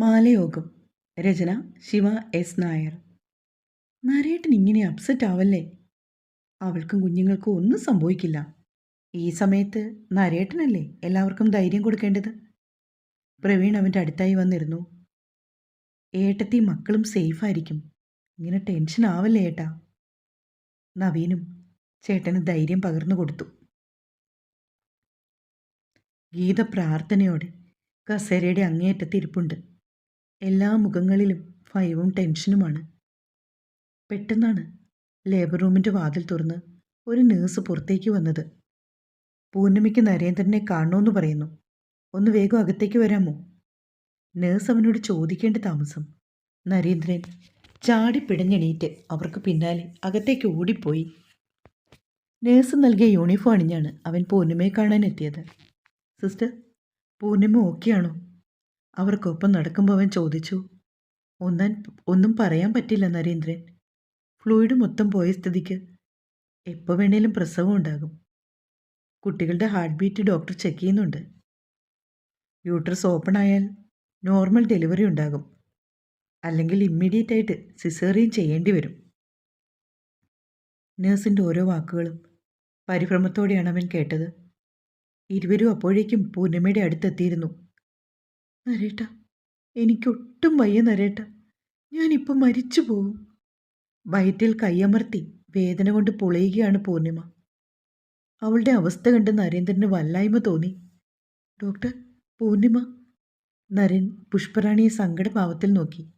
മാലയോഗം. രചന ശിവ എസ് നായർ. നരേട്ടൻ ഇങ്ങനെ അപ്സെറ്റ് ആവല്ലേ? അവൾക്കും കുഞ്ഞുങ്ങൾക്കും ഒന്നും സംഭവിക്കില്ല. ഈ സമയത്ത് നരേട്ടനല്ലേ എല്ലാവർക്കും ധൈര്യം കൊടുക്കേണ്ടത്? പ്രവീൺ അവന്റെ അടുത്തായി വന്നിരുന്നു. ഏട്ടത്തി മക്കളും സേഫായിരിക്കും ഇങ്ങനെ ടെൻഷൻ ആവല്ലേ ഏട്ടാ? നവീനും ചേട്ടന് ധൈര്യം പകർന്നു കൊടുത്തു. ഗീത പ്രാർത്ഥനയോടെ കസേരയുടെ അങ്ങേയറ്റത്ത് ഇരിപ്പുണ്ട്. എല്ലാ മുഖങ്ങളിലും ഭയവും ടെൻഷനുമാണ്. പെട്ടെന്നാണ് ലേബർ റൂമിന്റെ വാതിൽ തുറന്ന് ഒരു നേഴ്സ് പുറത്തേക്ക് വന്നത്. പൂർണിമയ്ക്ക് നരേന്ദ്രനെ കാണണമെന്ന് പറയുന്നു. ഒന്ന് വേഗം അകത്തേക്ക് വരാമോ? നേഴ്സ് അവനോട് ചോദിക്കേണ്ട താമസം. നരേന്ദ്രൻ ചാടി പിടഞ്ഞെണീറ്റ് അവർക്ക് പിന്നാലെ അകത്തേക്ക് ഓടിപ്പോയി. നേഴ്സ് നൽകിയ യൂണിഫോം അണിഞ്ഞാണ് അവൻ പൂർണിമയെ കാണാൻ എത്തിയത് സിസ്റ്റർ പൂർണിമ ഓക്കെയാണോ? അവർക്കൊപ്പം നടക്കുമ്പോൾ അവൻ ചോദിച്ചു ഒന്നാൻ ഒന്നും പറയാൻ പറ്റില്ല നരേന്ദ്രൻ. ഫ്ലൂയിഡ് മൊത്തം പോയ സ്ഥിതിക്ക് എപ്പോൾ വേണേലും പ്രസവം ഉണ്ടാകും. കുട്ടികളുടെ ഹാർട്ട് ബീറ്റ് ഡോക്ടർ ചെക്ക് ചെയ്യുന്നുണ്ട്. യൂട്രസ് ഓപ്പൺ ആയാൽ നോർമൽ ഡെലിവറി ഉണ്ടാകും. അല്ലെങ്കിൽ ഇമ്മീഡിയറ്റ് ആയിട്ട് സിസേറിയൻ ചെയ്യേണ്ടി വരും. നേഴ്സിന്റെ ഓരോ വാക്കുകളും പരിഭ്രമത്തോടെയാണ് അവൻ കേട്ടത്. ഇരുവരും അപ്പോഴേക്കും പൂർണിമയുടെ അടുത്തെത്തിയിരുന്നു. നരേട്ട എനിക്കൊട്ടും വയ്യ നരേട്ട. ഞാനിപ്പോൾ മരിച്ചു പോകും വയറ്റിൽ കയ്യമർത്തി വേദന കൊണ്ട് പൊളയുകയാണ് പൂർണിമ. അവളുടെ അവസ്ഥ കണ്ട് നരേന്ദ്രന് വല്ലായ്മ തോന്നി. ഡോക്ടർ പൂർണിമ. നരൻ പുഷ്പറാണിയെ സങ്കടഭാവത്തിൽ നോക്കി.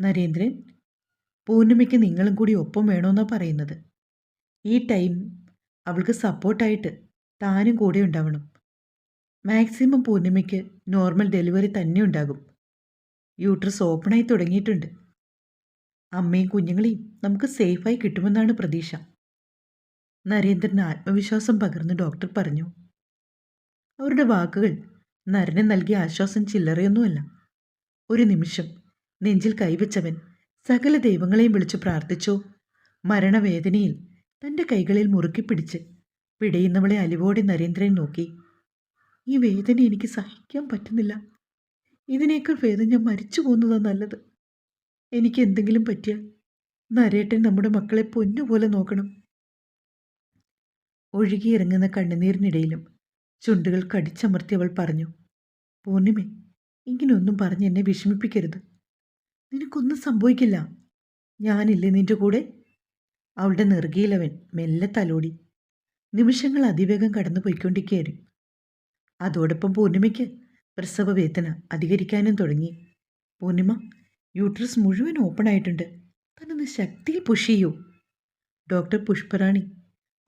നരേന്ദ്രൻ പൂർണിമയ്ക്ക് നിങ്ങളും കൂടി ഒപ്പം വേണമെന്നാണ് പറയുന്നത്. ഈ ടൈം അവൾക്ക് സപ്പോർട്ടായിട്ട് താനും കൂടെ ഉണ്ടാവണം. മാക്സിമം പൂർണിമയ്ക്ക് നോർമൽ ഡെലിവറി തന്നെ ഉണ്ടാകും. യൂട്രസ് ഓപ്പണായി തുടങ്ങിയിട്ടുണ്ട്. അമ്മയും കുഞ്ഞുങ്ങളെയും നമുക്ക് സേഫായി കിട്ടുമെന്നാണ് പ്രതീക്ഷ. നരേന്ദ്രന് ആത്മവിശ്വാസം പകർന്ന് ഡോക്ടർ പറഞ്ഞു. അവരുടെ വാക്കുകൾ നരനെ നൽകിയ ആശ്വാസം ചില്ലറയൊന്നുമല്ല. ഒരു നിമിഷം നെഞ്ചിൽ കൈവച്ചവൻ സകല ദൈവങ്ങളെയും വിളിച്ചു പ്രാർത്ഥിച്ചോ. മരണവേദനയിൽ തന്റെ കൈകളിൽ മുറുക്കി പിടിച്ച് പിടയുന്നവളെ അലിവോടെ നരേന്ദ്രൻ നോക്കി. ഈ വേദന എനിക്ക് സഹിക്കാൻ പറ്റുന്നില്ല. ഇതിനേക്കാൾ വേദന ഞാൻ മരിച്ചു പോകുന്നതാണ് നല്ലത്. എനിക്ക് എന്തെങ്കിലും പറ്റിയാൽ നരേട്ടൻ നമ്മുടെ മക്കളെ പൊന്നുപോലെ നോക്കണം. ഒഴുകിയിറങ്ങുന്ന കണ്ണുനീരിനിടയിലും ചുണ്ടുകൾ കടിച്ചമർത്തി അവൾ പറഞ്ഞു പൂർണിമേ ഇങ്ങനെയൊന്നും പറഞ്ഞ് എന്നെ വിഷമിപ്പിക്കരുത്. നിനക്കൊന്നും സംഭവിക്കില്ല. ഞാനില്ലേ നിന്റെ കൂടെ? അവളുടെ നെറുകയിലവൻ മെല്ലെ തലോടി. നിമിഷങ്ങൾ അതിവേഗം കടന്നു പോയിക്കൊണ്ടിരിക്കുകയായിരുന്നു അതോടൊപ്പം പൂർണിമയ്ക്ക് പ്രസവ വേദന അധികരിക്കാനും തുടങ്ങി. പൂർണിമ യൂട്രസ് മുഴുവൻ ഓപ്പൺ ആയിട്ടുണ്ട്. തന്നൊന്ന് ശക്തിയിൽ പുഷ് ചെയ്യൂ. ഡോക്ടർ പുഷ്പറാണി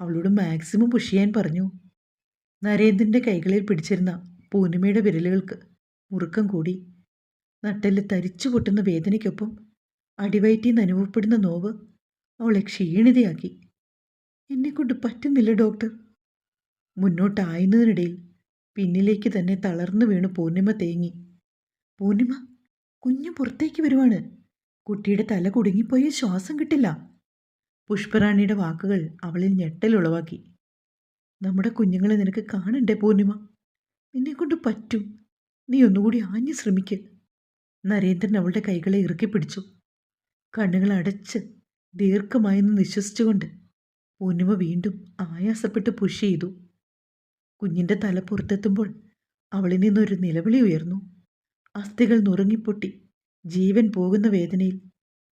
അവളോട് മാക്സിമം പുഷ് ചെയ്യാൻ പറഞ്ഞു. നരേന്ദ്രന്റെ കൈകളിൽ പിടിച്ചിരുന്ന പൂർണിമയുടെ വിരലുകൾക്ക് മുറുക്കം കൂടി. നട്ടെല്ല് തരിച്ചു പൊട്ടുന്ന വേദനയ്ക്കൊപ്പം അടിവയറ്റി നനുഭവപ്പെടുന്ന നോവ് അവളെ ക്ഷീണിതയാക്കി. എന്നെക്കൊണ്ട് പറ്റുന്നില്ല ഡോക്ടർ മുന്നോട്ടായുന്നതിനിടയിൽ പിന്നിലേക്ക് തന്നെ തളർന്നു വീണു പൂർണിമ തേങ്ങി. പൂർണിമ കുഞ്ഞു പുറത്തേക്ക് വരുവാണ്. കുട്ടിയുടെ തല കുടുങ്ങിപ്പോയി ശ്വാസം കിട്ടില്ല. പുഷ്പറാണിയുടെ വാക്കുകൾ അവളിൽ ഞെട്ടലുളവാക്കി നമ്മുടെ കുഞ്ഞുങ്ങളെ നിനക്ക് കാണണ്ടേ പൂർണിമ? നിന്നെക്കൊണ്ട് പറ്റും. നീ ഒന്നുകൂടി ആഞ്ഞു ശ്രമിക്ക്. നരേന്ദ്രൻ അവളുടെ കൈകളെ ഇറുക്കി പിടിച്ചു. കണ്ണുകൾ അടച്ച് ദീർഘമായെന്ന് നിശ്വസിച്ചുകൊണ്ട് പൂർണിമ വീണ്ടും ആയാസപ്പെട്ട് പുഷ് ചെയ്തു. കുഞ്ഞിന്റെ തല പുറത്തെത്തുമ്പോൾ അവളിൽ നിന്നൊരു നിലവിളി ഉയർന്നു. അസ്ഥികൾ നുറങ്ങിപ്പൊട്ടി. ജീവൻ പോകുന്ന വേദനയിൽ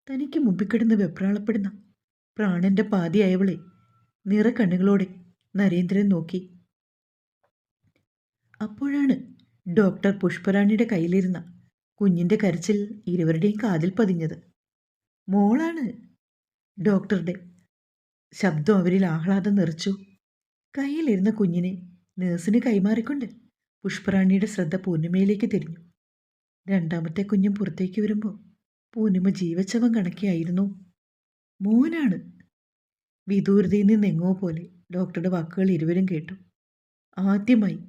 തനിക്ക് മുമ്പിൽ കിടന്ന് വെപ്രാളപ്പെടുന്ന പ്രാണന്റെ പാതിയായവളെ നിറക്കണ്ണുകളോടെ നരേന്ദ്രൻ നോക്കി. അപ്പോഴാണ് ഡോക്ടർ പുഷ്പരാണിയുടെ കയ്യിലിരുന്ന കുഞ്ഞിന്റെ കരച്ചിൽ ഇരുവരുടെയും കാതിൽ പതിഞ്ഞത്. മോളാണ്. ഡോക്ടറുടെ ശബ്ദം അവരിൽ ആഹ്ലാദം നിറച്ചു. കയ്യിലിരുന്ന കുഞ്ഞിനെ നേഴ്സിന് കൈമാറിക്കൊണ്ട് പുഷ്പറാണിയുടെ ശ്രദ്ധ പൂർണിമയിലേക്ക് തിരിഞ്ഞു. രണ്ടാമത്തെ കുഞ്ഞും പുറത്തേക്ക് വരുമ്പോൾ പൂർണിമ ജീവച്ചവം കണക്കിയായിരുന്നു. മോനാണ്. വിദൂരതയിൽ നിന്നെങ്ങോ പോലെ ഡോക്ടറുടെ വാക്കുകൾ ഇരുവരും കേട്ടു. ആദ്യമായി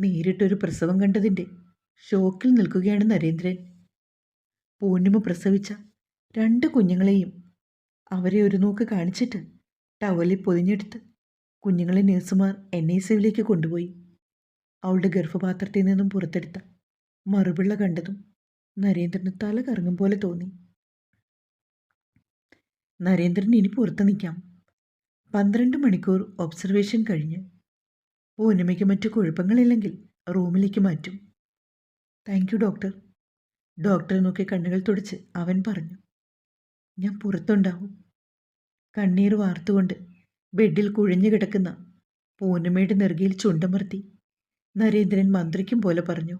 നേരിട്ടൊരു പ്രസവം കണ്ടതിന്റെ ഷോക്കിൽ നിൽക്കുകയാണ് നരേന്ദ്രൻ. പൂർണിമ പ്രസവിച്ച രണ്ട് കുഞ്ഞുങ്ങളെയും അവരെ ഒരു നോക്ക് കാണിച്ചിട്ട് ടവലിൽ പൊതിഞ്ഞെടുത്ത് കുഞ്ഞുങ്ങളെ നഴ്സുമാർ എൻ ഐ സിയിലേക്ക് കൊണ്ടുപോയി. അവളുടെ ഗർഭപാത്രത്തിൽ നിന്നും പുറത്തെടുത്ത മറുപിള്ള കണ്ടതും നരേന്ദ്രന് തല കറങ്ങും പോലെ തോന്നി. നരേന്ദ്രൻ ഇനി പുറത്ത് നിൽക്കാം. പന്ത്രണ്ട് മണിക്കൂർ ഒബ്സർവേഷൻ കഴിഞ്ഞ് പൂനമയ്ക്ക് മറ്റു കുഴപ്പങ്ങളില്ലെങ്കിൽ റൂമിലേക്ക് മാറ്റും. താങ്ക് യു ഡോക്ടർ ഡോക്ടറെ നോക്കി കണ്ണുകൾ തുടച്ച് അവൻ പറഞ്ഞു. ഞാൻ പുറത്തുണ്ടാവും. കണ്ണീർ വാർത്തുകൊണ്ട് ബെഡിൽ കുഴിഞ്ഞു കിടക്കുന്ന പൂനമ്മയുടെ നെറുകയിൽ ചുണ്ടമർത്തി. നരേന്ദ്രൻ മന്ത്രിക്കും പോലെ പറഞ്ഞു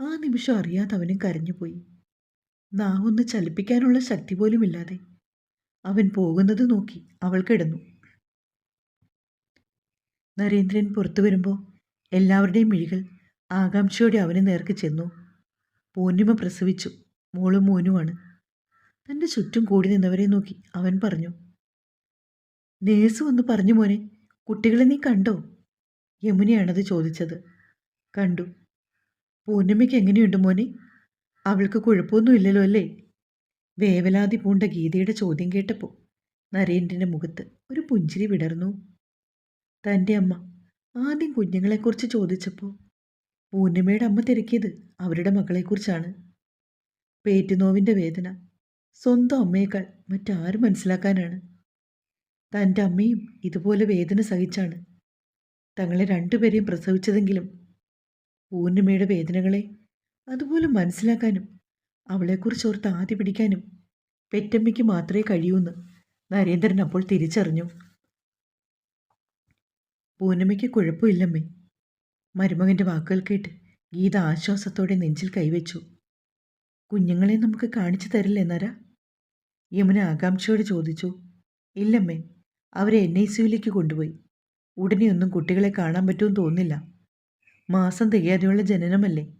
ആ നിമിഷം അറിയാതെ അവനും കരഞ്ഞുപോയി. നാവൊന്ന് ചലിപ്പിക്കാനുള്ള ശക്തി പോലുമില്ലാതെ. അവൻ പോകുന്നത് നോക്കി അവൾ കിടന്നു. നരേന്ദ്രൻ പുറത്തു വരുമ്പോൾ എല്ലാവരുടെയും മിഴികൾ ആകാംക്ഷയോടെ അവന് നേർക്ക് ചെന്നു. പൂർണിമ പ്രസവിച്ചു. മോളും മോനുമാണ്. തന്റെ ചുറ്റും കൂടി നിന്നവരെ നോക്കി അവൻ പറഞ്ഞു നേഴ്സ് വന്ന് പറഞ്ഞു മോനെ കുട്ടികളെ നീ കണ്ടോ? യമുനയാണത് ചോദിച്ചത്. കണ്ടു. പൂർണിമയ്ക്ക് എങ്ങനെയുണ്ട് മോനെ? അവൾക്ക് കുഴപ്പമൊന്നുമില്ലല്ലോ അല്ലേ? വേവലാതി പൂണ്ട ഗീതയുടെ ചോദ്യം കേട്ടപ്പോൾ നരേന്ദ്രന്റെ മുഖത്ത് ഒരു പുഞ്ചിരി വിടർന്നു. തന്റെ അമ്മ ആദ്യം കുഞ്ഞുങ്ങളെക്കുറിച്ച് ചോദിച്ചപ്പോൾ പൂർണിമയുടെ അമ്മ തിരക്കിയത് അവരുടെ മകളെക്കുറിച്ചാണ്. പേറ്റുനോവിന്റെ വേദന സ്വന്തം അമ്മയേക്കാൾ മറ്റാരും മനസ്സിലാക്കാനാണ്. തന്റെ അമ്മയും ഇതുപോലെ വേദന സഹിച്ചാണ് തങ്ങളെ രണ്ടുപേരെയും പ്രസവിച്ചതെങ്കിലും പൂർണിമയുടെ വേദനകളെ അതുപോലെ മനസ്സിലാക്കാനും അവളെക്കുറിച്ച് ഓർത്ത് ആദ്യ പിടിക്കാനും പെറ്റമ്മയ്ക്ക് മാത്രമേ കഴിയൂന്ന് നരേന്ദ്രൻ അപ്പോൾ തിരിച്ചറിഞ്ഞു. പൂർണിമയ്ക്ക് കുഴപ്പമില്ലമ്മേ. മരുമകന്റെ വാക്കുകൾ കേട്ട് ഗീത ആശ്വാസത്തോടെ നെഞ്ചിൽ കൈവച്ചു. കുഞ്ഞുങ്ങളെ നമുക്ക് കാണിച്ചു തരില്ലേ നര? യമുന ആകാംക്ഷയോട് ചോദിച്ചു. ഇല്ലമ്മേ അവരെ എൻ ഐ സിയുലേക്ക് കൊണ്ടുപോയി. ഉടനെയൊന്നും കുട്ടികളെ കാണാൻ പറ്റുമെന്ന് തോന്നില്ല മാസം തികയാതെയുള്ള ജനനമല്ലേ?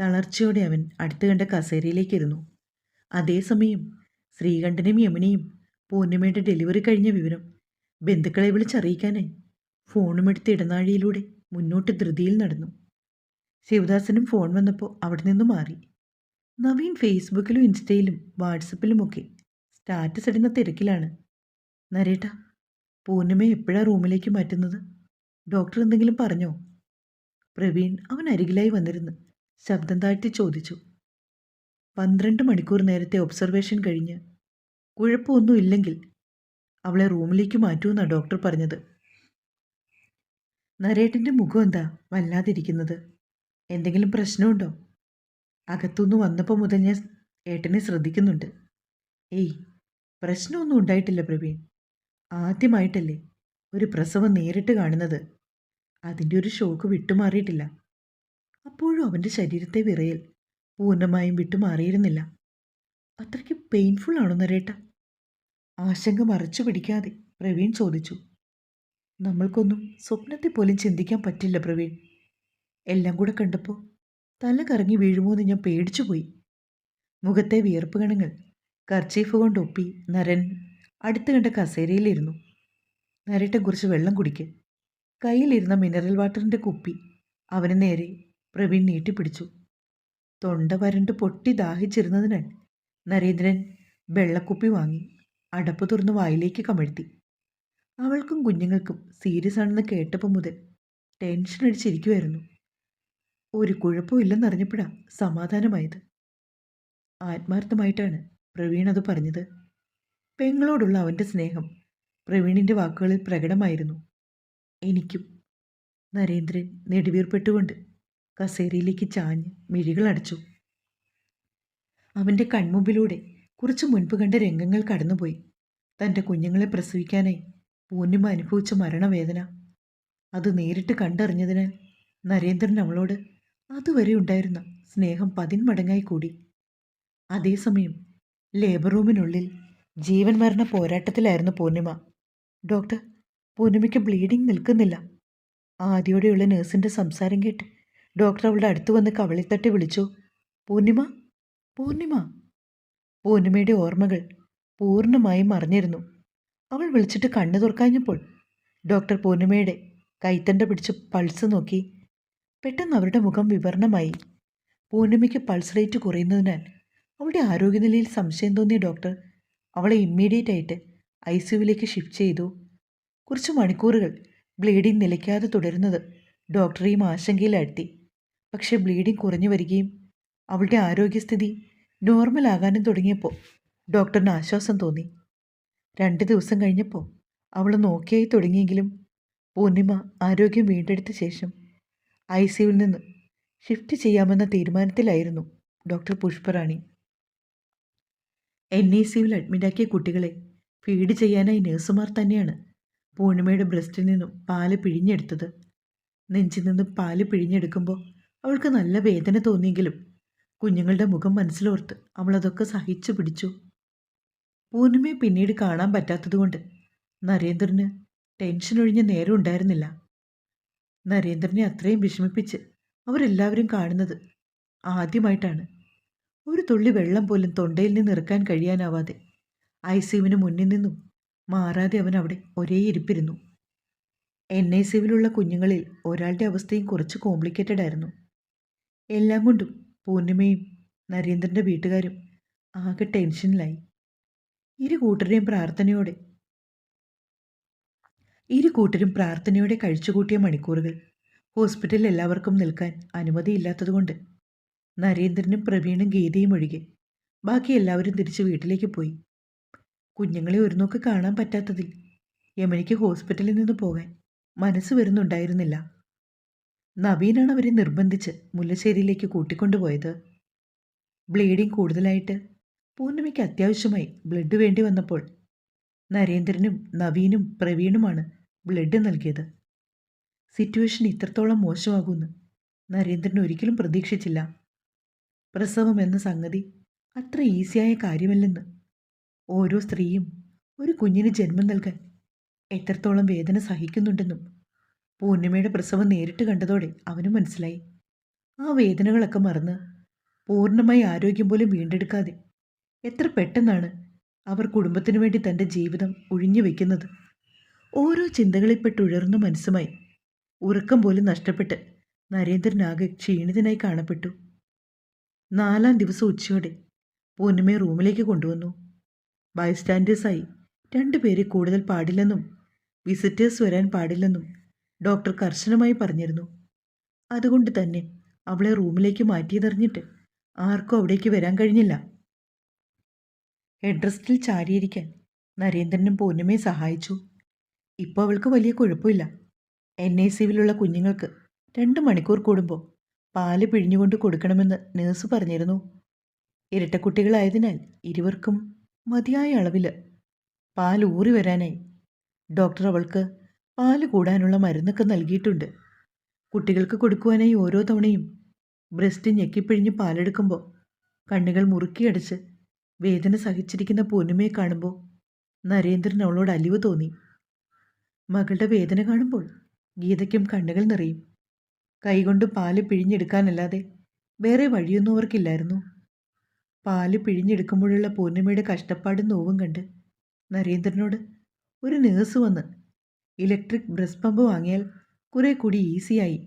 തളർച്ചയോടെ അവൻ അടുത്ത് കണ്ട കസേരയിലേക്കിരുന്നു. അതേസമയം ശ്രീകണ്ഠനും യമുനയും പൂർണിമയുടെ ഡെലിവറി കഴിഞ്ഞ വിവരം ബന്ധുക്കളെ വിളിച്ചറിയിക്കാനായി ഫോണുമെടുത്ത് ഇടനാഴിയിലൂടെ മുന്നോട്ട് ധൃതിയിൽ നടന്നു. ശിവദാസനും ഫോൺ വന്നപ്പോൾ അവിടെ നിന്ന് മാറി. നവീൻ ഫേസ്ബുക്കിലും ഇൻസ്റ്റയിലും വാട്സപ്പിലുമൊക്കെ സ്റ്റാറ്റസ് ഇടുന്ന തിരക്കിലാണ്. നരേട്ട പൂർണിമയെ എപ്പോഴാണ് റൂമിലേക്ക് മാറ്റുന്നത്? ഡോക്ടർ എന്തെങ്കിലും പറഞ്ഞോ? പ്രവീൺ അവൻ അരികിലായി വന്നിരുന്നു. ശബ്ദം താഴ്ത്തി ചോദിച്ചു. പന്ത്രണ്ട് മണിക്കൂർ നേരത്തെ ഒബ്സർവേഷൻ കഴിഞ്ഞ്. കുഴപ്പമൊന്നുമില്ലെങ്കിൽ അവളെ റൂമിലേക്ക് മാറ്റുമെന്നാണ് ഡോക്ടർ പറഞ്ഞത്. നരേട്ടന്റെ മുഖം എന്താ വല്ലാതിരിക്കുന്നത്? എന്തെങ്കിലും പ്രശ്നമുണ്ടോ? അകത്തുനിന്ന് വന്നപ്പോൾ മുതൽ ഞാൻ ഏട്ടനെ ശ്രദ്ധിക്കുന്നുണ്ട്. ഏയ് പ്രശ്നമൊന്നും ഉണ്ടായിട്ടില്ല പ്രവീൺ. ആദ്യമായിട്ടല്ലേ ഒരു പ്രസവം നേരിട്ട് കാണുന്നത്. അതിന്റെ ഒരു ഷോക്ക് വിട്ടുമാറിയിട്ടില്ല. അപ്പോഴും അവന്റെ ശരീരത്തെ വിറയൽ പൂർണമായും വിട്ടുമാറിയിരുന്നില്ല. അത്രയ്ക്ക് പെയിൻഫുൾ ആണോ നരേട്ട ആശങ്ക മറച്ചു പിടിക്കാതെ പ്രവീൺ ചോദിച്ചു. നമ്മൾക്കൊന്നും സ്വപ്നത്തെ പോലും ചിന്തിക്കാൻ പറ്റില്ല പ്രവീൺ. എല്ലാം കൂടെ കണ്ടപ്പോൾ തല കറങ്ങി വീഴുമോ എന്ന് ഞാൻ പേടിച്ചുപോയി. മുഖത്തെ വിയർപ്പ് കണങ്ങൾ കർച്ചീഫ് കൊണ്ടൊപ്പി നരൻ അടുത്ത് കണ്ട കസേരയിലിരുന്നു. നരേട്ടൻ കുറച്ച് വെള്ളം കുടിക്ക്. കയ്യിലിരുന്ന മിനറൽ വാട്ടറിന്റെ കുപ്പി അവന് നേരെ പ്രവീൺ നീട്ടിപ്പിടിച്ചു. തൊണ്ട വരണ്ട് പൊട്ടി ദാഹിച്ചിരുന്നതിനാൽ നരേന്ദ്രൻ വെള്ളക്കുപ്പി വാങ്ങി അടപ്പ് തുറന്ന് വായിലേക്ക് കമഴ്ത്തി. അവൾക്കും കുഞ്ഞുങ്ങൾക്കും സീരിയസ് ആണെന്ന് കേട്ടപ്പോൾ മുതൽ ടെൻഷൻ അടിച്ചിരിക്കുമായിരുന്നു ഒരു കുഴപ്പമില്ലെന്നറിഞ്ഞപ്പോഴാണ് സമാധാനമായത്. ആത്മാർത്ഥമായിട്ടാണ് പ്രവീൺ അത് പറഞ്ഞത്. പെങ്ങളോടുള്ള അവന്റെ സ്നേഹം പ്രവീണിന്റെ വാക്കുകളിൽ പ്രകടമായിരുന്നു. എനിക്കും നരേന്ദ്രൻ നെടുവീർപ്പെട്ടുകൊണ്ട് കസേരയിലേക്ക് ചാഞ്ഞ് മിഴികളടച്ചു അവന്റെ കൺമുമ്പിലൂടെ കുറച്ച് മുൻപ് കണ്ട രംഗങ്ങൾ കടന്നുപോയി. തന്റെ കുഞ്ഞുങ്ങളെ പ്രസവിക്കാനായി പൂർണിമ അനുഭവിച്ച മരണവേദന. അത് നേരിട്ട് കണ്ടറിഞ്ഞതിനാൽ നരേന്ദ്രൻ അവളോട് അതുവരെ ഉണ്ടായിരുന്ന സ്നേഹം പതിന്മടങ്ങായി കൂടി. അതേസമയം ലേബർ റൂമിനുള്ളിൽ ജീവൻ മരണ പോരാട്ടത്തിലായിരുന്നു പൂർണിമ. ഡോക്ടർ പൂർണിമയ്ക്ക് ബ്ലീഡിംഗ് നിൽക്കുന്നില്ല. ആദ്യോടെയുള്ള നേഴ്സിന്റെ സംസാരം കേട്ട് ഡോക്ടർ അവളുടെ അടുത്ത് വന്ന് കവളിത്തട്ടി വിളിച്ചു. പൂർണിമ പൂർണിമ. പൂർണിമയുടെ ഓർമ്മകൾ പൂർണമായും മറിഞ്ഞിരുന്നു അവൾ വിളിച്ചിട്ട് കണ്ണു തുറക്കാഞ്ഞപ്പോൾ ഡോക്ടർ പൂർണിമയുടെ കൈത്തണ്ട പിടിച്ച് പൾസ് നോക്കി. പെട്ടെന്ന് അവരുടെ മുഖം വിവരണമായി. പൂർണിമയ്ക്ക് പൾസ് റേറ്റ് കുറയുന്നതിനാൽ അവളുടെ ആരോഗ്യനിലയിൽ സംശയം തോന്നിയ ഡോക്ടർ അവളെ ഇമ്മീഡിയറ്റ് ആയിട്ട് ഐ സിയുവിലേക്ക് ഷിഫ്റ്റ് ചെയ്തു. കുറച്ച് മണിക്കൂറുകൾ ബ്ലീഡിംഗ് നിലയ്ക്കാതെ തുടരുന്നത് ഡോക്ടറെയും ആശങ്കയിലാഴ്ത്തി പക്ഷേ ബ്ലീഡിംഗ് കുറഞ്ഞു വരികയും അവളുടെ ആരോഗ്യസ്ഥിതി നോർമൽ നോർമലാകാനും തുടങ്ങിയപ്പോൾ ഡോക്ടറിന് ആശ്വാസം തോന്നി. രണ്ട് ദിവസം കഴിഞ്ഞപ്പോൾ അവൾ നോക്കിയായി തുടങ്ങിയെങ്കിലും പൂർണിമ ആരോഗ്യം വീണ്ടെടുത്ത ശേഷം ഐ സിയുവിൽ നിന്ന് ഷിഫ്റ്റ് ചെയ്യാമെന്ന തീരുമാനത്തിലായിരുന്നു ഡോക്ടർ പുഷ്പറാണി. എൻ ഐ സിയുവിൽ അഡ്മിറ്റാക്കിയ കുട്ടികളെ ഫീഡ് ചെയ്യാനായി നഴ്സുമാർ തന്നെയാണ് പൂർണിമയുടെ ബ്രസ്റ്റിൽ നിന്നും പാൽ പിഴിഞ്ഞെടുത്തത്. നെഞ്ചിൽ നിന്ന് പാൽ പിഴിഞ്ഞെടുക്കുമ്പോൾ അവൾക്ക് നല്ല വേദന തോന്നിയെങ്കിലും കുഞ്ഞുങ്ങളുടെ മുഖം മനസ്സിലോർത്ത് അവളതൊക്കെ സഹിച്ചു പിടിച്ചു. പൂർണിമയെ പിന്നീട് കാണാൻ പറ്റാത്തതുകൊണ്ട് നരേന്ദ്രന് ടെൻഷൻ ഒഴിഞ്ഞ നേരം ഉണ്ടായിരുന്നില്ല. നരേന്ദ്രനെ അത്രയും വിഷമിപ്പിച്ച് അവരെല്ലാവരും കാണുന്നത് ആദ്യമായിട്ടാണ്. ഒരു തുള്ളി വെള്ളം പോലും തൊണ്ടയിൽ നിന്ന് ഇറക്കാൻ കഴിയാനാവാതെ. ഐ സിയുവിന് മുന്നിൽ നിന്നും മാറാതെ അവൻ അവിടെ ഒരേ ഇരിപ്പിരുന്നു. എൻ ഐ സിയുവിലുള്ള കുഞ്ഞുങ്ങളിൽ ഒരാളുടെ അവസ്ഥയും കുറച്ച് കോംപ്ലിക്കേറ്റഡ് ആയിരുന്നു. എല്ലാം കൊണ്ടും പൂർണിമയും നരേന്ദ്രന്റെ വീട്ടുകാരും ആകെ ടെൻഷനിലായി. ഇരു കൂട്ടരെയും പ്രാർത്ഥനയോടെ ഇരു കൂട്ടരും പ്രാർത്ഥനയോടെ കഴിച്ചുകൂട്ടിയ മണിക്കൂറുകൾ. ഹോസ്പിറ്റലിൽ എല്ലാവർക്കും നിൽക്കാൻ അനുമതിയില്ലാത്തതുകൊണ്ട് നരേന്ദ്രനും പ്രവീണും ഗീതയും ഒഴികെ. ബാക്കി എല്ലാവരും തിരിച്ച് വീട്ടിലേക്ക് പോയി. കുഞ്ഞുങ്ങളെ ഒരു നോക്ക് കാണാൻ പറ്റാത്തതിൽ യമനിക്ക് ഹോസ്പിറ്റലിൽ നിന്ന് പോകാൻ മനസ്സ് വരുന്നുണ്ടായിരുന്നില്ല. നവീനാണ് അവരെ നിർബന്ധിച്ച് മുല്ലശ്ശേരിയിലേക്ക് കൂട്ടിക്കൊണ്ടുപോയത് ബ്ലീഡിംഗ് കൂടുതലായിട്ട് പൂർണിമയ്ക്ക് അത്യാവശ്യമായി ബ്ലഡ് വേണ്ടി വന്നപ്പോൾ നരേന്ദ്രനും നവീനും പ്രവീണുമാണ് ബ്ലഡ് നൽകിയത്. സിറ്റുവേഷൻ ഇത്രത്തോളം മോശമാകുമെന്ന് നരേന്ദ്രൻ ഒരിക്കലും പ്രതീക്ഷിച്ചില്ല. പ്രസവം എന്ന സംഗതി അത്ര ഈസിയായ കാര്യമല്ലെന്ന്. ഓരോ സ്ത്രീയും ഒരു കുഞ്ഞിന് ജന്മം നൽകാൻ എത്രത്തോളം വേദന സഹിക്കുന്നുണ്ടെന്നും പൂർണിമയുടെ പ്രസവം നേരിട്ട് കണ്ടതോടെ അവന് മനസ്സിലായി. ആ വേദനകളൊക്കെ മറന്ന് പൂർണമായി ആരോഗ്യം പോലും വീണ്ടെടുക്കാതെ എത്ര പെട്ടെന്നാണ് അവർ കുടുംബത്തിനു വേണ്ടി തന്റെ ജീവിതം ഒഴിഞ്ഞു വയ്ക്കുന്നത് ഓരോ ചിന്തകളിൽപ്പെട്ടുഴർന്ന മനസ്സുമായി ഉറക്കം പോലും നഷ്ടപ്പെട്ട് നരേന്ദ്രനാകെ ക്ഷീണിതനായി കാണപ്പെട്ടു. നാലാം ദിവസം ഉച്ചയോടെ പൂർണിമയെ റൂമിലേക്ക് കൊണ്ടുവന്നു. ബൈസ്റ്റാൻഡേഴ്സായി രണ്ടുപേരെ കൂടുതൽ പാടില്ലെന്നും വിസിറ്റേഴ്സ് വരാൻ പാടില്ലെന്നും ഡോക്ടർ കർശനമായി പറഞ്ഞിരുന്നു. അതുകൊണ്ട് തന്നെ അവളെ റൂമിലേക്ക് മാറ്റിയതറിഞ്ഞിട്ട് ആർക്കും അവിടേക്ക് വരാൻ കഴിഞ്ഞില്ല. ഹെഡ് റെസ്റ്റിൽ ചാരിയിരിക്കാൻ നരേന്ദ്രനും പൂർണിമയെ സഹായിച്ചു. ഇപ്പോൾ അവൾക്ക് വലിയ കുഴപ്പമില്ല. എൻ ഐ സിയിലുള്ള കുഞ്ഞുങ്ങൾക്ക് രണ്ട് മണിക്കൂർ കൂടുമ്പോൾ പാൽ പിഴിഞ്ഞുകൊണ്ട് കൊടുക്കണമെന്ന് നേഴ്സ് പറഞ്ഞിരുന്നു. ഇരട്ടക്കുട്ടികളായതിനാൽ ഇരുവർക്കും മതിയായ അളവിൽ പാൽ ഊറി വരാനായി. ഡോക്ടർ അവൾക്ക് പാൽ കൂടാനുള്ള മരുന്നൊക്കെ നൽകിയിട്ടുണ്ട്. കുട്ടികൾക്ക് കൊടുക്കുവാനായി ഓരോ തവണയും ബ്രസ്റ്റ് ഞെക്കിപ്പിഴിഞ്ഞ് പാലെടുക്കുമ്പോൾ കണ്ണുകൾ മുറുക്കിയടച്ച് വേദന സഹിച്ചിരിക്കുന്ന പൊന്നുമയെ കാണുമ്പോൾ നരേന്ദ്രൻ അവളോട് അലിവ് തോന്നി. മകളുടെ വേദന കാണുമ്പോൾ ഗീതയ്ക്കും കണ്ണുകൾ നിറയും. കൈകൊണ്ട് പാൽ പിഴിഞ്ഞെടുക്കാനല്ലാതെ വേറെ വഴിയൊന്നും അവർക്കില്ലായിരുന്നു. പാൽ പിഴിഞ്ഞെടുക്കുമ്പോഴുള്ള പൂർണിമയുടെ കഷ്ടപ്പാടും നോവും കണ്ട് നരേന്ദ്രനോട് ഒരു നേഴ്സ് വന്ന് ഇലക്ട്രിക് ബ്രസ് പമ്പ് വാങ്ങിയാൽ കുറെ കൂടി ഈസിയായി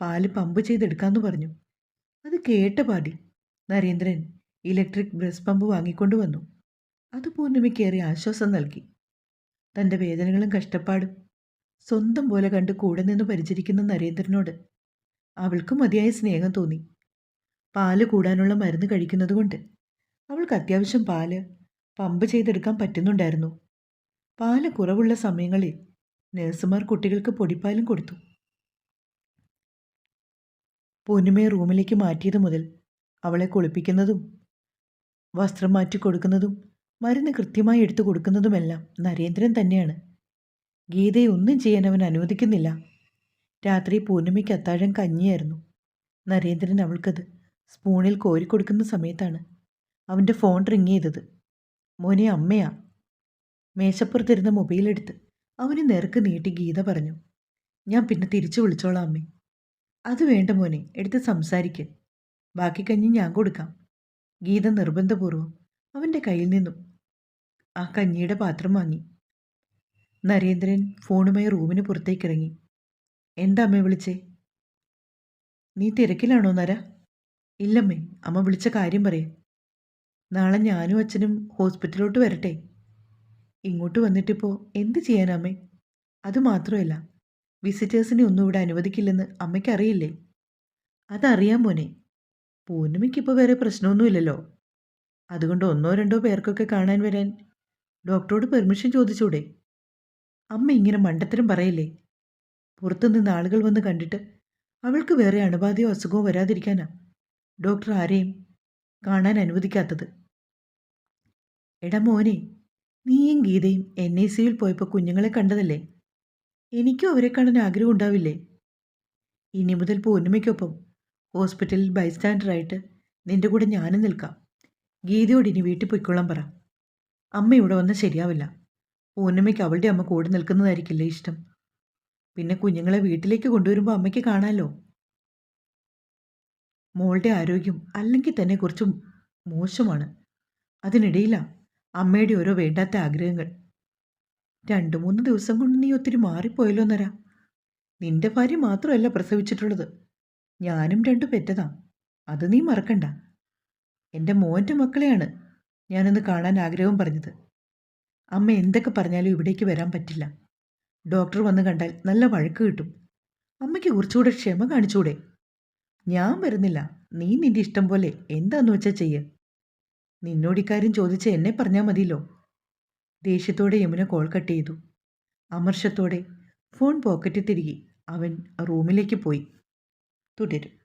പാൽ പമ്പ് ചെയ്തെടുക്കാമെന്ന് പറഞ്ഞു. അത് കേട്ട പാടി നരേന്ദ്രൻ ഇലക്ട്രിക് ബ്രസ് പമ്പ് വാങ്ങിക്കൊണ്ടു വന്നു. അത് പൂർണിമയ്ക്കേറെ ആശ്വാസം നൽകി. തന്റെ വേദനകളും കഷ്ടപ്പാടും സ്വന്തം പോലെ കണ്ട് കൂടെ നിന്ന് പരിചരിക്കുന്ന നരേന്ദ്രനോട് അവൾക്കും മതിയായ സ്നേഹം തോന്നി. പാൽ കൂടാനുള്ള മരുന്ന് കഴിക്കുന്നതുകൊണ്ട് അവൾക്ക് അത്യാവശ്യം പാൽ പമ്പ് ചെയ്തെടുക്കാൻ പറ്റുന്നുണ്ടായിരുന്നു. പാൽ കുറവുള്ള സമയങ്ങളിൽ നഴ്സുമാർ കുട്ടികൾക്ക് പൊടിപ്പാലും കൊടുത്തു. പൊന്നുമയെ റൂമിലേക്ക് മാറ്റിയത് മുതൽ അവളെ കുളിപ്പിക്കുന്നതും വസ്ത്രം മാറ്റി കൊടുക്കുന്നതും മരുന്ന് കൃത്യമായി എടുത്തു കൊടുക്കുന്നതുമെല്ലാം നരേന്ദ്രൻ തന്നെയാണ്. ഗീതയെ ഒന്നും ചെയ്യാൻ അവൻ അനുവദിക്കുന്നില്ല. രാത്രി പൂർണിമയ്ക്ക് അത്താഴം കഞ്ഞിയായിരുന്നു. നരേന്ദ്രൻ അവൾക്കത് സ്പൂണിൽ കോരി കൊടുക്കുന്ന സമയത്താണ് അവന്റെ ഫോൺ റിങ് ചെയ്തത്. മോനെ അമ്മയാ. മേശപ്പുറത്തിരുന്ന മൊബൈലെടുത്ത് അവന് നേർക്ക് നീട്ടി ഗീത പറഞ്ഞു. ഞാൻ പിന്നെ തിരിച്ചു വിളിച്ചോളാം അമ്മേ. അത് വേണ്ട മോനെ എടുത്ത് സംസാരിക്ക്. ബാക്കി കഞ്ഞി ഞാൻ കൊടുക്കാം. ഗീത നിർബന്ധപൂർവം അവന്റെ കയ്യിൽ നിന്നും ആ കഞ്ഞിയുടെ പാത്രം വാങ്ങി. നരേന്ദ്രൻ ഫോണുമായി റൂമിന് പുറത്തേക്ക് ഇറങ്ങി എന്താ അമ്മ വിളിച്ചേ? നീ തിരക്കിലാണോ നര? ഇല്ലമ്മേ അമ്മ വിളിച്ച കാര്യം പറയേ. നാളെ ഞാനും അച്ഛനും ഹോസ്പിറ്റലിലോട്ട് വരട്ടെ. ഇങ്ങോട്ട് വന്നിട്ടിപ്പോൾ എന്ത് ചെയ്യാനമ്മേ അത് മാത്രമല്ല വിസിറ്റേഴ്സിനെ ഒന്നും ഇവിടെ അനുവദിക്കില്ലെന്ന് അമ്മയ്ക്കറിയില്ലേ അതറിയാൻ പോനെ പൂർണിമയ്ക്കിപ്പോൾ വേറെ പ്രശ്നമൊന്നുമില്ലല്ലോ. അതുകൊണ്ട് ഒന്നോ രണ്ടോ പേർക്കൊക്കെ കാണാൻ വരാൻ ഡോക്ടറോട് പെർമിഷൻ ചോദിച്ചൂടെ? അമ്മ ഇങ്ങനെ മണ്ടത്തരം പറയില്ലേ? പുറത്തുനിന്ന് ആളുകൾ വന്ന് കണ്ടിട്ട് അവൾക്ക് വേറെ അണുബാധയോ അസുഖമോ വരാതിരിക്കാനാ. ഡോക്ടർ ആരെയും കാണാൻ അനുവദിക്കാത്തത്. എടാ മോനെ നീയും ഗീതയും എൻ ഐ സിയിൽ പോയപ്പോൾ കുഞ്ഞുങ്ങളെ കണ്ടതല്ലേ? എനിക്കും അവരെ കാണാൻ ആഗ്രഹം ഉണ്ടാവില്ലേ? ഇനി മുതൽ പൂർണിമയ്ക്കൊപ്പം ഹോസ്പിറ്റലിൽ ബൈസ്റ്റാൻഡറായിട്ട് നിന്റെ കൂടെ ഞാനും നിൽക്കാം. ഗീതയോട് ഇനി വീട്ടിൽ പൊയ്ക്കൊള്ളാൻ പറ. അമ്മ ഇവിടെ വന്നാൽ ശരിയാവില്ല. പൂർണിമയ്ക്ക് അവളുടെ അമ്മ കൂടെ നിൽക്കുന്നതായിരിക്കില്ലേ ഇഷ്ടം? പിന്നെ കുഞ്ഞുങ്ങളെ വീട്ടിലേക്ക് കൊണ്ടുവരുമ്പോൾ അമ്മയ്ക്ക് കാണാമല്ലോ മോളുടെ ആരോഗ്യം അല്ലെങ്കിൽ തന്നെ കുറച്ചും മോശമാണ്. അതിനിടയിലാ അമ്മയുടെ ഓരോ വേണ്ടാത്ത ആഗ്രഹങ്ങൾ. രണ്ട് മൂന്ന് ദിവസം കൊണ്ട് നീ ഒത്തിരി മാറിപ്പോയല്ലോ എന്നരാ. നിന്റെ ഭാര്യ മാത്രമല്ല പ്രസവിച്ചിട്ടുള്ളത്. ഞാനും രണ്ടു പെറ്റതാ. അത് നീ മറക്കണ്ട. എന്റെ മോന്റെ മക്കളെയാണ് ഞാനൊന്ന് കാണാൻ ആഗ്രഹം പറഞ്ഞത്. അമ്മ എന്തൊക്കെ പറഞ്ഞാലും ഇവിടേക്ക് വരാൻ പറ്റില്ല. ഡോക്ടർ വന്ന് കണ്ടാൽ നല്ല വഴക്ക് കിട്ടും. അമ്മയ്ക്ക് കുറച്ചുകൂടെ ക്ഷമ കാണിച്ചൂടെ. ഞാൻ വരുന്നില്ല. നീ നിന്റെ ഇഷ്ടം പോലെ എന്താന്ന് വെച്ചാൽ ചെയ്യ്. നിന്നോട് ഇക്കാര്യം ചോദിച്ച് എന്നെ പറഞ്ഞാൽ മതിയല്ലോ. ദേഷ്യത്തോടെ യമുന കോൾ കട്ട് ചെയ്തു. അമർഷത്തോടെ ഫോൺ പോക്കറ്റിൽ തിരികെ. അവൻ റൂമിലേക്ക് പോയി. തുടരും.